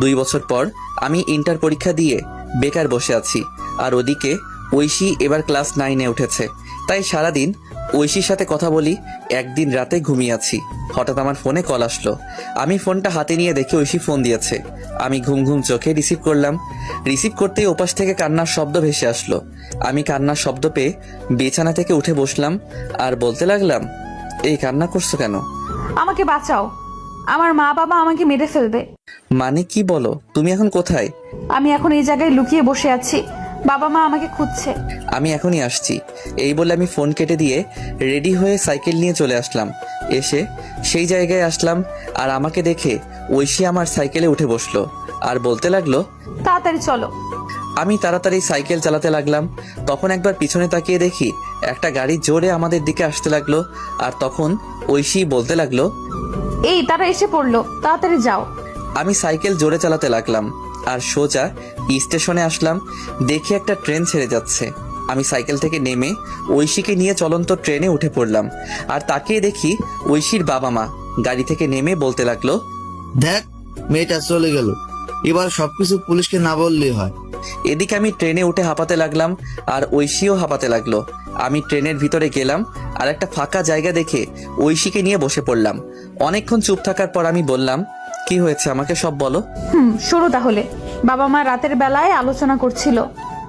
দুই বছর পর আমি ইন্টার পরীক্ষা দিয়ে বেকার বসে আছি। আর ওদিকে ঐশী এবার ক্লাস নাইনে উঠেছে। তাই সারাদিন ঐশীর সাথে কথা বলি, একদিন রাতে ঘুমিয়ে আছি। হঠাৎ আমার ফোনে কল আসলো। আমি ফোনটা হাতে নিয়ে দেখে ঐশী ফোন দিয়েছে। আমি ঘুম ঘুম চোখে রিসিভ করলাম। রিসিভ করতেই ওপাশ থেকে কান্নার শব্দ ভেসে আসলো। আমি কান্নার শব্দ পেয়ে বিছানা থেকে উঠে বসলাম আর বলতে লাগলাম, এই কান্না করছ কেন? আমাকে বাঁচাও। আমার মা বাবা আমাকে মেরে ফেলবে। মানে কি বলো? তুমি এখন কোথায়? আমি এখন এই জায়গায় লুকিয়ে বসে আছি। বাবা মা আমাকে খুঁজছে। আমি এখনই আসছি। এই বলে আমি ফোন কেটে দিয়ে রেডি হয়ে সাইকেল নিয়ে চলে আসলাম। এসে সেই জায়গায় আসলাম আর আমাকে দেখে ঐশী আমার সাইকেলে উঠে বসল আর বলতে লাগল তাড়াতাড়ি চলো। আমি তাড়াতাড়ি সাইকেল চালাতে লাগলাম। তখন একবার পিছনে তাকিয়ে দেখি একটা গাড়ি জোরে আমাদের দিকে আসতে লাগল আর তখন ঐশী বলতে লাগল এই তারা এসে পড়ল। তাড়াতাড়ি যাও। আমি সাইকেল জোরে চালাতে লাগলাম আর সোজা স্টেশনে আসলাম দেখি একটা ট্রেন ছেড়ে যাচ্ছে। আমি সাইকেল থেকে নেমে ঐশীকে নিয়ে চলন্ত ট্রেনে উঠে পড়লাম আর তাকিয়ে দেখি ঐশীর বাবা মা। গাড়ি থেকে নেমে বলতে লাগল দেখ মেয়েটা চলে গেল। এবার সবকিছু পুলিশকে না বললেই হয়। এদিকে আমি ট্রেনে উঠে হাঁপাতে লাগলাম আর ঐশীও হাঁপাতে লাগল। আমি ট্রেনের ভিতরে গেলাম আর একটা ফাঁকা জায়গা দেখে ঐশীকে নিয়ে বসে পড়লাম। অনেকক্ষণ চুপ থাকার পর আমি বললাম কি হয়েছে? আমাকে সব বলো। হুম শুরু তাহলে। বাবা মা রাতের বেলায় আলোচনা করছিল।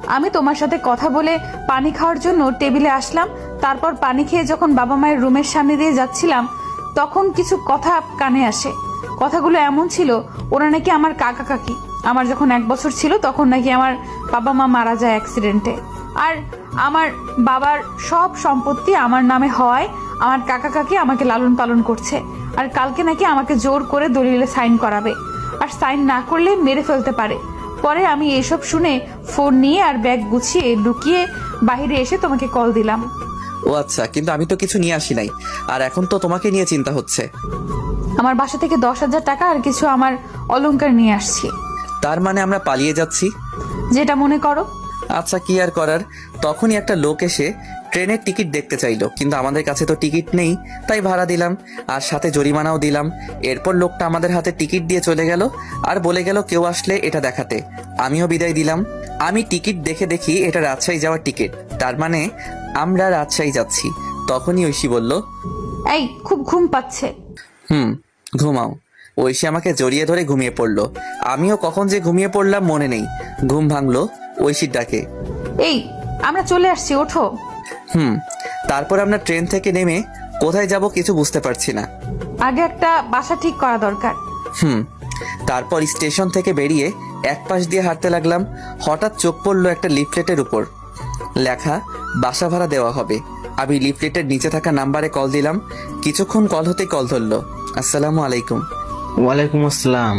আমি তোমার সাথে কথা বলে পানি খাওয়ার জন্য টেবিলে আসলাম। তারপর পানি খেয়ে যখন বাবা মায়ের রুমের সামনে দিয়ে যাচ্ছিলাম, তখন কিছু কথা কানে আসে। কথাগুলো এমন ছিল, ওরা নাকি আমার কাকা কাকি। আমার যখন এক বছর ছিল, তখন নাকি আমার বাবা মা মারা যায় অ্যাক্সিডেন্টে। আর আমার বাবার সব সম্পত্তি আমার নামে হওয়ায় আমার কাকা কাকি আমাকে লালন পালন করছে। আর কালকে নাকি আমাকে জোর করে দলিলে সাইন করাবে। আর সাইন না করলে মেরে ফেলতে পারে। পরে আমি এসব শুনে ফোন নিয়ে আর ব্যাগ গুছিয়ে লুকিয়ে বাইরে এসে তোমাকে কল দিলাম। ও আচ্ছা কিন্তু আমি তো কিছু নিয়ে আসি নাই। আর এখন তো তোমাকে নিয়ে চিন্তা হচ্ছে। আমার বাসা থেকে দশ হাজার টাকা আর কিছু আমার অলংকার নিয়ে আসছি। তার মানে আমরা পালিয়ে যাচ্ছি? যেটা মনে করো। আচ্ছা কি আর করার? তখনই একটা লোক এসে ট্রেনের টিকিট দেখতে চাইলো কিন্তু আমাদের কাছে তো টিকিট নেই তাই ভাড়া দিলাম আর সাথে জরিমানাও দিলাম। এরপর লোকটা আমাদের হাতে টিকিট দিয়ে চলে গেল আর বলে গেল কেউ আসলে এটা দেখাতে। আমিও বিদায় দিলাম। আমি টিকিট দেখে দেখি এটা রাজশাহী যাওয়ার টিকিট। তার মানে আমরা রাজশাহী যাচ্ছি। তখনই ঐশী বলল এই খুব ঘুম পাচ্ছে। হুম ঘুমাও। ঐশী আমাকে জড়িয়ে ধরে ঘুমিয়ে পড়ল। আমিও কখন যে ঘুমিয়ে পড়লাম মনে নেই। ঘুম ভাঙলো ঐশীর ডাকে। এই আমরা চলে আসছি ওঠো। হুম তারপর আমরা ট্রেন থেকে নেমে কোথায় যাব কিছু বুঝতে পারছি না। আগে একটা বাসা ঠিক করা দরকার। হুম তারপর স্টেশন থেকে বেরিয়ে এক পাশ দিয়ে হাঁটতে লাগলাম হঠাৎ চোখ পড়ল একটা লিফলেটের উপর। লেখা বাসা ভাড়া দেওয়া হবে। আমি লিফলেটের নিচে থাকা নাম্বারে কল দিলাম কিছুক্ষণ কল হতে কল ধরলো আসসালামু আলাইকুম। ওয়ালাইকুম আসসালাম।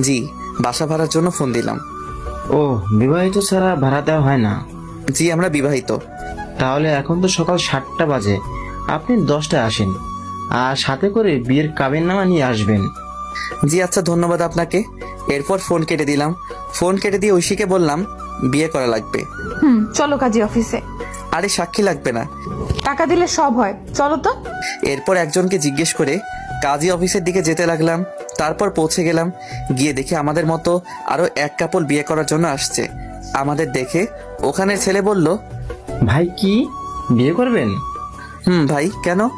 জি বাসা ভাড়ার জন্য ফোন দিলাম। ও বিবাহিত ছাড়া ভাড়া দেওয়া হয় না? জি আমরা বিবাহিত। তাহলে এখন তো সকাল সাতটা বাজে। আপনি দশটায় আসেন। আর সাথে করে বিয়ের কাবিন নামা নিয়ে আসবেন। জি আচ্ছা ধন্যবাদ আপনাকে। এরপর ফোন কেটে দিলাম। ফোন কেটে দিয়ে ঐশীকে বললাম বিয়ে করা লাগবে। হুম চলো কাজী অফিসে। আরে সাক্ষী লাগবে না। টাকা দিলে সব হয়। চলো তো। এরপর একজনকে জিজ্ঞেস করে কাজী অফিসের দিকে যেতে লাগলাম। তারপর পৌঁছে গেলাম। গিয়ে দেখি আমাদের মতো আরও এক কাপল বিয়ে করার জন্য আসছে। আমাদের দেখে ওখানের ছেলে বলল ভাই কি? বিয়ে করবেন? হুম ভাই কেন?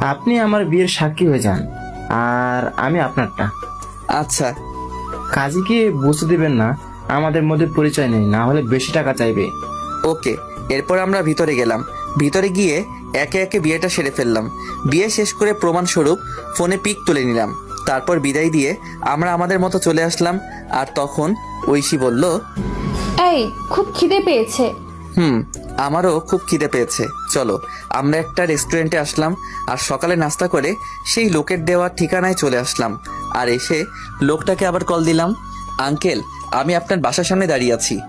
আপনি আমার বিয়ের সাক্ষী হয়ে যান আর আমি আপনারটা। আচ্ছা। কাজীকে বুঝতে দিবেন না আমাদের মধ্যে পরিচয় নেই না হলে বেশি টাকা চাইবে। ওকে এরপর আমরা ভিতরে গেলাম। ভিতরে গিয়ে একে একে বিয়েটা সেরে ফেললাম। বিয়ে শেষ করে প্রমাণস্বরূপ ফোনে পিক তুলে নিলাম। তারপর বিদায় দিয়ে আমরা আমাদের মতো চলে আসলাম আর তখন ঐশী বলল এই খুব খিদে পেয়েছে। হুম, আমারও খুব খিদে পেয়েছে। চলো, আমরা একটা রেস্টুরেন্টে আসলাম, আর সকালে নাস্তা করে সেই লোকের দেওয়া ঠিকানায় চলে আসলাম। আর এসে লোকটাকে আবার কল দিলাম, আঙ্কেল, আমি আপনার বাসার সামনে দাঁড়িয়ে আছি।